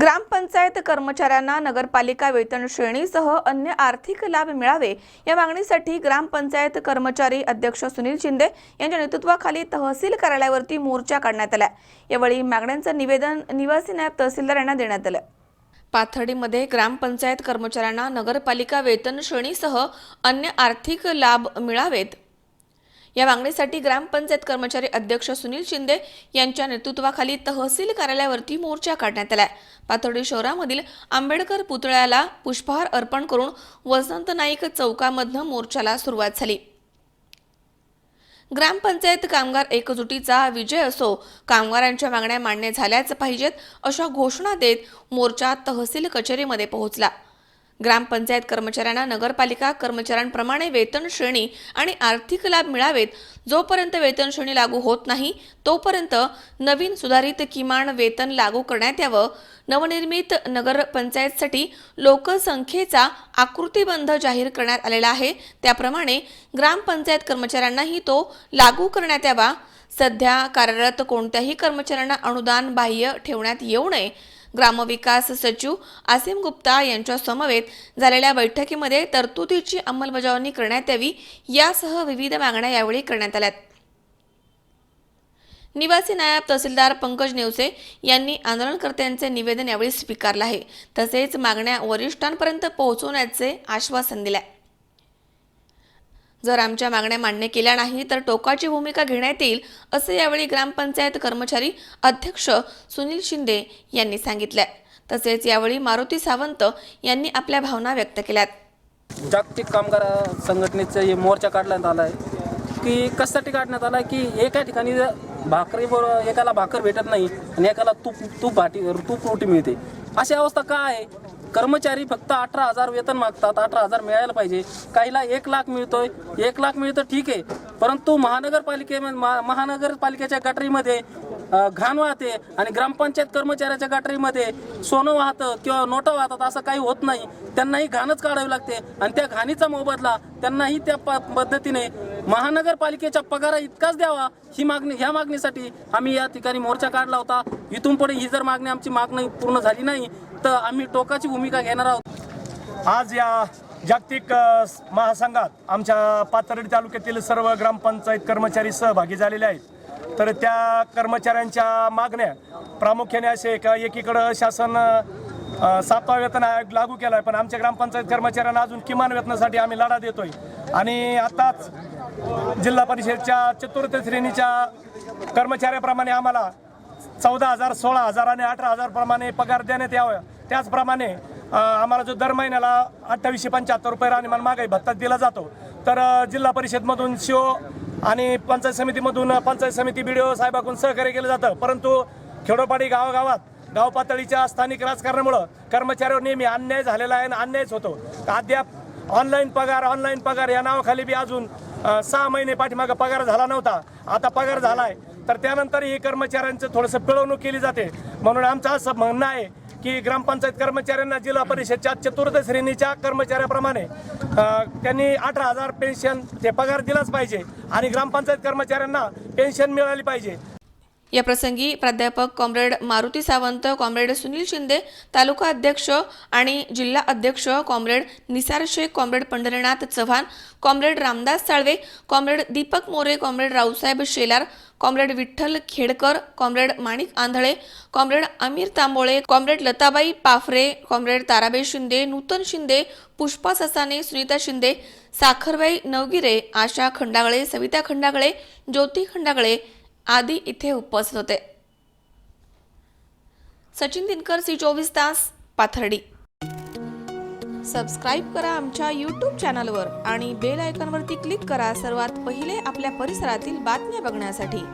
ग्रामपंचायत कर्मचाऱ्यांना नगरपालिका वेतन श्रेणीसह अन्य आर्थिक लाभ मिळावे या मागणीसाठी ग्रामपंचायत कर्मचारी अध्यक्ष सुनील शिंदे यांच्या नेतृत्वाखाली तहसील कार्यालयावरती मोर्चा काढण्यात आला. यावेळी मागण्यांचं निवेदन निवासी नायब तहसीलदार यांना देण्यात आलं. पाथर्डीमध्ये ग्रामपंचायत कर्मचाऱ्यांना नगरपालिका वेतन श्रेणीसह अन्य आर्थिक लाभ मिळावेत. या मागणीसाठी ग्रामपंचायत कर्मचारी अध्यक्ष सुनील शिंदे यांच्या नेतृत्वाखाली तहसील कार्यालयावरती मोर्चा काढण्यात आलाय. पाथर्डी शहरामधील आंबेडकर पुतळ्याला पुष्पहार अर्पण करून वसंत नाईक चौकामधनं मोर्चाला सुरुवात झाली. ग्रामपंचायत कामगार एकजुटीचा विजय असो कामगारांच्या मागण्या मान्य झाल्याच पाहिजेत अशा घोषणा देत मोर्चा तहसील कचेरीमध्ये पोहोचला. ग्रामपंचायत कर्मचाऱ्यांना नगरपालिका कर्मचाऱ्यांप्रमाणे वेतन श्रेणी आणि आर्थिक लाभ मिळावेत. जोपर्यंत वेतन श्रेणी लागू होत नाही तोपर्यंत नवीन सुधारित किमान वेतन लागू करण्यात यावं. नवनिर्मित नगरपंचायतसाठी लोकसंख्येचा आकृतीबंध जाहीर करण्यात आलेला आहे. त्याप्रमाणे ग्रामपंचायत कर्मचाऱ्यांनाही तो लागू करण्यात यावा. सध्या कार्यरत कोणत्याही कर्मचाऱ्यांना अनुदान बाह्य ठेवण्यात येऊ नये. ग्रामविकास सचिव आसिम गुप्ता यांच्या समवेत झालेल्या बैठकीमध्ये तरतुदीची अंमलबजावणी करण्यात यावी यासह विविध मागण्या यावेळी करण्यात आल्यात. निवासी नायब तहसीलदार पंकज नेवसे यांनी आंदोलनकर्त्यांचे निवेदन यावेळी स्वीकारलं आहे. तसेच मागण्या वरिष्ठांपर्यंत पोहोचवण्याचे आश्वासन दिले जर आमच्या मागण्या मान्य केल्या नाही तर टोकाची भूमिका घेण्यात येईल असे यावेळी ग्रामपंचायत कर्मचारी अध्यक्ष सुनील शिंदे यांनी सांगितले. तसेच यावेळी मारुती सावंत यांनी आपल्या भावना व्यक्त केल्यात. जागतिक कामगार संघटनेचं हे मोर्चा काढण्यात आला आहे की कशासाठी काढण्यात आला आहे की एका ठिकाणी भाकरी एकाला भाकर भेटत नाही आणि एकाला तूप तूप भाटी तूप रोटी मिळते. अशी अवस्था का आहे? कर्मचारी फक्त अठरा हजार वेतन मागतात अठरा हजार मिळायला पाहिजे. काहीला एक लाख मिळतोय एक लाख मिळतं ठीक आहे. परंतु महानगरपालिके महानगरपालिकेच्या गटरीमध्ये घाण वाहते आणि ग्रामपंचायत कर्मचाऱ्याच्या गटरीमध्ये सोनं वाहतं किंवा नोटा वाहतात असं काही होत नाही. त्यांनाही घाणच काढावी लागते आणि त्या घाणीचा मोबदला त्यांनाही त्या प पद्धतीने महानगरपालिकेच्या पगारा इतकाच द्यावा ही मागणी ह्या मागणीसाठी आम्ही या ठिकाणी मोर्चा काढला होता. इथून पुढे ही जर मागणी आमची मागणी पूर्ण झाली नाही तर आम्ही टोकाची भूमिका घेणार आहोत. आज या जागतिक महासंघात आमच्या पाथर्डी तालुक्यातील सर्व ग्रामपंचायत कर्मचारी सहभागी झालेले आहेत. तर त्या कर्मचाऱ्यांच्या मागण्या प्रामुख्याने असे का एकीकडं शासन सातवा वेतन आयोग लागू केला आहे पण आमच्या ग्रामपंचायत कर्मचाऱ्यांना अजून किमान वेतनासाठी आम्ही लढा देतोय. आणि आताच जिल्हा परिषदच्या चतुर्थ श्रेणीच्या कर्मचाऱ्याप्रमाणे आम्हाला चौदा हजार सोळा हजार आणि अठरा हजारप्रमाणे पगार देण्यात यावं. त्याचप्रमाणे आम्हाला जो दर महिन्याला अठ्ठावीसशे पंच्याहत्तर रुपये राहणीमान महागाई भत्ता दिला जातो तर जिल्हा परिषदमधून शिओ आणि पंचायत समितीमधून पंचायत समिती बी ओ साहेबाकडून सहकार्य केलं जातं. परंतु खेडोपाडी गावागावात गाव पातळीच्या स्थानिक राजकारणामुळं कर्मचाऱ्यावर नेहमी अन्याय झालेला आहे आणि अन्यायच होतो. अद्याप ऑनलाईन पगार ऑनलाईन पगार या नावाखाली बी अजून सहा महिने पाठीमागं पगार झाला नव्हता. आता पगार झाला आहे तर त्यानंतर ही कर्मचाऱ्यांचं थोडंसं पिळवणूक केली जाते. म्हणून आमचं असं म्हणणं आहे की ग्रामपंचायत कर्मचाऱ्यांना जिल्हा परिषदच्या चतुर्थ श्रेणीच्या कर्मचाऱ्याप्रमाणे त्यांनी अठरा हजार पेन्शन ते पगार दिलाच पाहिजे आणि ग्रामपंचायत कर्मचाऱ्यांना पेन्शन मिळाली पाहिजे. या प्रसंगी प्राध्यापक कॉम्रेड मारुती सावंत कॉम्रेड सुनील शिंदे तालुका अध्यक्ष आणि जिल्हा अध्यक्ष comrade Nisar Shaikh comrade Pandharinath Chavan comrade Ramdas Salve comrade Deepak More comrade Raosaheb Shelar comrade Vitthal Khedkar comrade Manik Andhale comrade Amir Tamboli comrade Latabai Paphare comrade Tarabai Shinde Nutan Shinde Pushpa Sasane Sunita Shinde Sakharbai Navgire Asha Khandagale Savita Khandagale Jyoti Khandagale आदी इथे उपस्थित होते. Sachin Dinkar C चोवीस तास Pathardi. Subscribe करा आमच्या YouTube चॅनलवर आणि बेल आयकॉनवरती क्लिक करा सर्वात पहिले आपल्या परिसरातील बातम्या बघण्यासाठी.